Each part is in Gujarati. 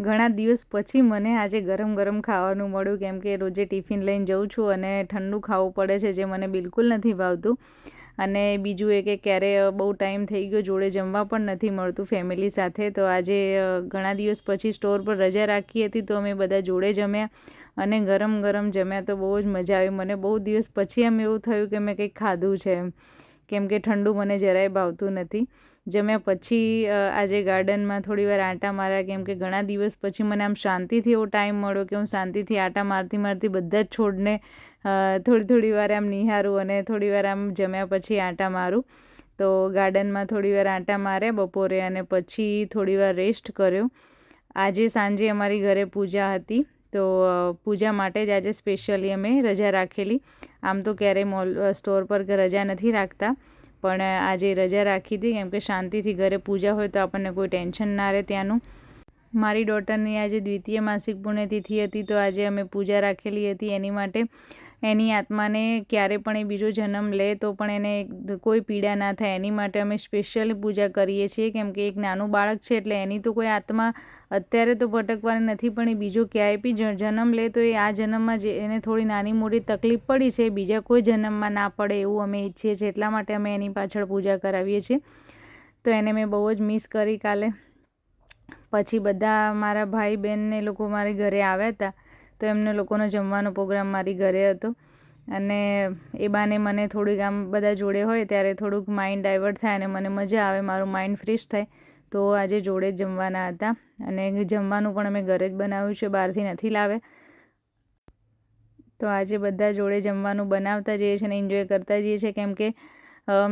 ઘણા દિવસ પછી મને આજે ગરમ ગરમ ખાવાનું મળ્યું, કેમ કે રોજે ટિફિન લઈને જઉં છું અને ઠંડુ ખાવું પડે છે, જે મને બિલકુલ નથી ભાવતું. અને બીજું એ કે ક્યારે બહુ ટાઈમ થઈ ગયો, જોડે જમવા પણ નથી મળતું ફેમિલી સાથે. તો આજે ઘણા દિવસ પછી સ્ટોર પર રજા રાખી હતી, તો અમે બધા જોડે જમ્યા અને ગરમ ગરમ જમ્યા. તો બહુ જ મજા આવી. મને બહુ દિવસ પછી એમ એવું થયું કે મેં કંઈક ખાધું છે એમ. કેમ કે ઠંડુ મને જરાય ભાવતું નથી. જમ્યા પછી આજે ગાર્ડનમાં થોડી વાર આંટા માર્યા કેમ કે ઘણા દિવસ પછી મને આમ શાંતિથી એવો ટાઈમ મળ્યો કે હું શાંતિથી આંટા મારતી મારતી બધા જ છોડને થોડી થોડી વાર આમ નિહારું અને થોડી વાર આમ જમ્યા પછી આંટા મારું. તો ગાર્ડનમાં થોડી વાર આંટા માર્યા બપોરે અને પછી થોડી વાર રેસ્ટ કર્યો. આજે સાંજે અમારી ઘરે પૂજા હતી. તો પૂજા માટે જ આજે સ્પેશિયલી અમે રજા રાખેલી. આમ તો ક્યારેય મોલ સ્ટોર પર રજા નથી રાખતા. પણ આજે રજા રાખી હતી, કેમ કે શાંતિથી ઘરે પૂજા હોય તો આપણને કોઈ ટેન્શન ના રહે ત્યાંનું. મારી ડોટરની આજે દ્વિતીય માસિક પુણ્યતિથિ હતી, તો આજે અમે પૂજા રાખેલી હતી એની માટે એની આત્માને ક્યારે પણ એ બીજો જન્મ લે તો પણ એને કોઈ પીડા ના થાય. એની માટે અમે સ્પેશિયલી પૂજા કરીએ છીએ કેમ કે એક નાનું બાળક છે એટલે એની તો કોઈ આત્મા અત્યારે તો ભટકવાની નથી પણ એ બીજો ક્યાંય બી જન્મ લે તો એ આ જન્મમાં જે એને થોડી નાની મોટી તકલીફ પડી છે, બીજા કોઈ જન્મમાં ના પડે એવું અમે ઈચ્છીએ છીએ એટલા માટે અમે એની પાછળ પૂજા કરાવીએ છીએ. તો એને મેં બહુ જ મિસ કરી કાલે. પછી બધા મારા ભાઈ બહેન ને લોકો મારી ઘરે આવ્યા હતા. તો એમને લોકોનો જમવાનો પ્રોગ્રામ મારી ઘરે હતો. અને એ બાને મને થોડીક આમ બધા જોડે હોય ત્યારે થોડુંક માઇન્ડ ડાયવર્ટ થાય અને મને મજા આવે, મારું માઇન્ડ ફ્રેશ થાય. તો આજે જોડે જ જમવાના હતા. અને જમવાનું પણ અમે ઘરે જ બનાવ્યું છે, બહારથી નથી લાવે. તો આજે બધા જોડે જમવાનું બનાવતા જઈએ છીએ અને એન્જોય કરતા જઈએ છીએ કેમ કે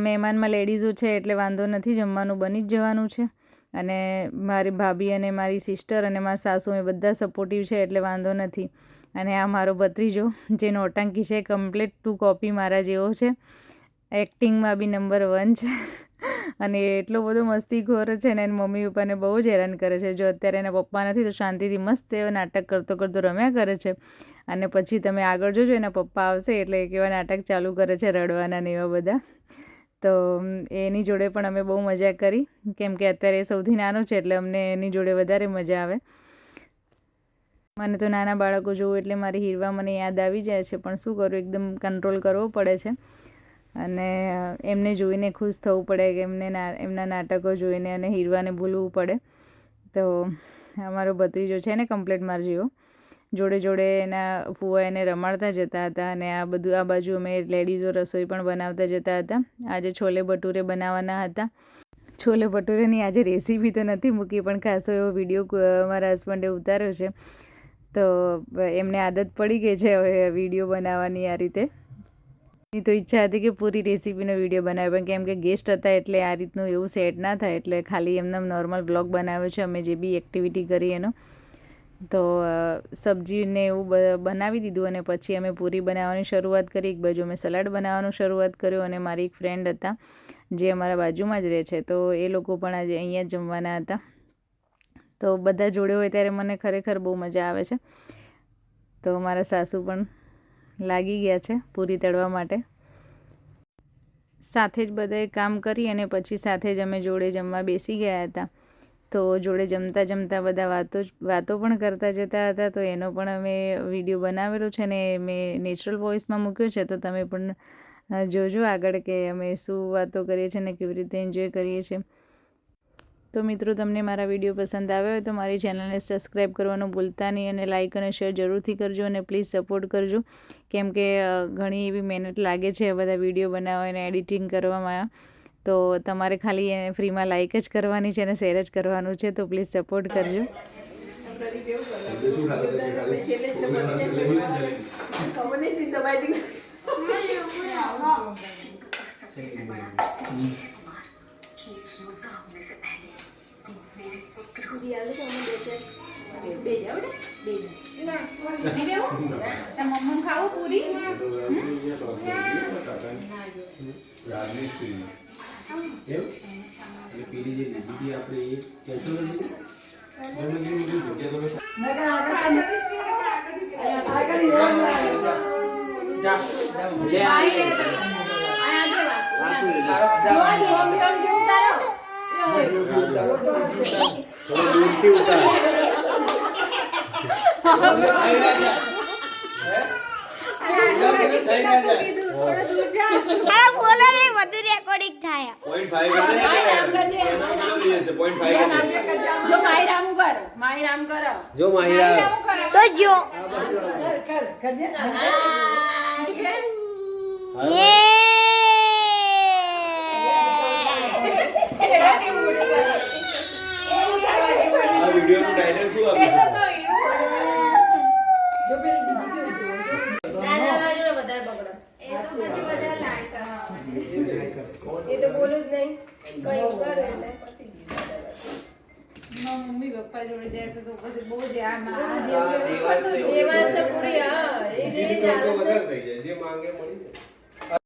મહેમાનમાં લેડીઝો છે એટલે વાંધો નથી, જમવાનું બની જ જવાનું છે. અને મારી ભાભી અને મારી સિસ્ટર અને મારા સાસુ એ બધા સપોર્ટિવ છે એટલે વાંધો નથી. અને આ મારો ભત્રીજો, જે નોટંકી છે કમ્પ્લીટ ટુ કોપી મારા જેવો છે. એક્ટિંગમાં બી નંબર વન છે. અને એટલો બધો મસ્તીખોર છે ને, એની મમ્મી પપ્પાને બહુ જ હેરાન કરે છે. જો અત્યારે એના પપ્પા નથી, તો શાંતિથી મસ્ત એવા નાટક કરતો કરતો રમ્યા કરે છે. અને પછી તમે આગળ જોજો, એના પપ્પા આવશે એટલે કેવા નાટક ચાલુ કરે છે રડવાના ને એવા બધા. તો એની જોડે પણ અમે બહુ મજા કરી. કેમ કે અત્યારે એ સૌથી નાનો છે, એટલે અમને એની જોડે વધારે મજા આવે. મને તો નાના બાળકો જોવું એટલે મારી હીરવા મને યાદ આવી જાય છે, પણ શું કરું, એકદમ કંટ્રોલ કરવો પડે છે. અને એમને જોઈને ખુશ થવું પડે કે એમને એમના નાટકો જોઈને અને હીરવાને ભૂલવું પડે. તો, અમારો ભત્રીજો છે ને કમ્પ્લેટ માર જેવો. જોડે જોડે એના ફુવા એને રમાડતા જતા હતા અને આ બધું આ બાજુ અમે લેડીઝો રસોઈ પણ બનાવતા જતા હતા. આજે છોલે ભટુરે બનાવવાના હતા. છોલે ભટુરેની આજે રેસીપી તો નથી મૂકી, પણ ખાસો એવો વીડિયો મારા હસબન્ડે ઉતાર્યો છે. તો એમને આદત પડી ગઈ છે હવે વીડિયો બનાવવાની આ રીતે. એની તો ઈચ્છા હતી કે પૂરી રેસીપીનો વીડિયો બનાવે, પણ કેમ કે ગેસ્ટ હતા એટલે આ રીતનું એવું સેટ ના થાય, એટલે ખાલી એમને નોર્મલ બ્લોગ બનાવ્યો છે, અમે જે બી એક્ટિવિટી કરી એનો. તો સબ્જીને એવું બનાવી દીધું અને પછી અમે પૂરી બનાવવાની શરૂઆત કરી. એક બાજુ અમે સલાડ બનાવવાનું શરૂઆત કર્યું અને મારી એક ફ્રેન્ડ હતા, જે અમારા બાજુમાં જ રહે છે. તો એ લોકો પણ આજે અહીંયા જમવાના હતા. તો બધા જોડે હોય ત્યારે મને ખરેખર બહુ મજા આવે છે. તો મારા સાસુ પણ લાગી ગયા છે પૂરી તળવા માટે. સાથે જ બધાએ કામ કરી અને પછી સાથે જ અમે જોડે જમવા બેસી ગયા હતા. તો જોડે જમતા જમતા બધા વાતો વાતો પણ કરતા જતા હતા, તો એનો પણ અમે વીડિયો બનાવેલો છે ને મેં નેચરલ વોઇસમાં મૂક્યો છે, તો તમે પણ જોજો આગળ કે અમે શું વાતો કરીએ છીએ ને કેવી રીતે એન્જોય કરીએ છીએ. તો મિત્રો, તમને મારા વીડિયો પસંદ આવ્યો હોય તો મારી ચેનલને સબસ્ક્રાઈબ કરવાનું ભૂલતા નહીં અને લાઇક અને શેર જરૂરથી કરજો અને પ્લીઝ સપોર્ટ કરજો. કેમ કે ઘણી એવી મહેનત લાગે છે બધા વીડિયો બનાવવા અને એડિટિંગ કરવામાં. તો તમારે ખાલી એને ફ્રીમાં લાઇક જ કરવાની છે અને શેર જ કરવાનું છે તો પ્લીઝ સપોર્ટ કરજો. મમ્મી ખાવું પૂરી એટલે પેલી જે લીધી હતી આપણે એ cancel કરી દીધી? તમે કીધું હતું કે તમે થોડો દૂરથી ઉતાર આ બોલો જો માય રામ કર માય રામ કર જો માહિરા તો જો. આ વિડીયોનું શું આપીશું? મમ્મી પપ્પા જોડે જાય તો તો બહુ જ આ માં દેવાસ પૂરી હા એ જે થઈ જાય. જે માંગે મળી જાય.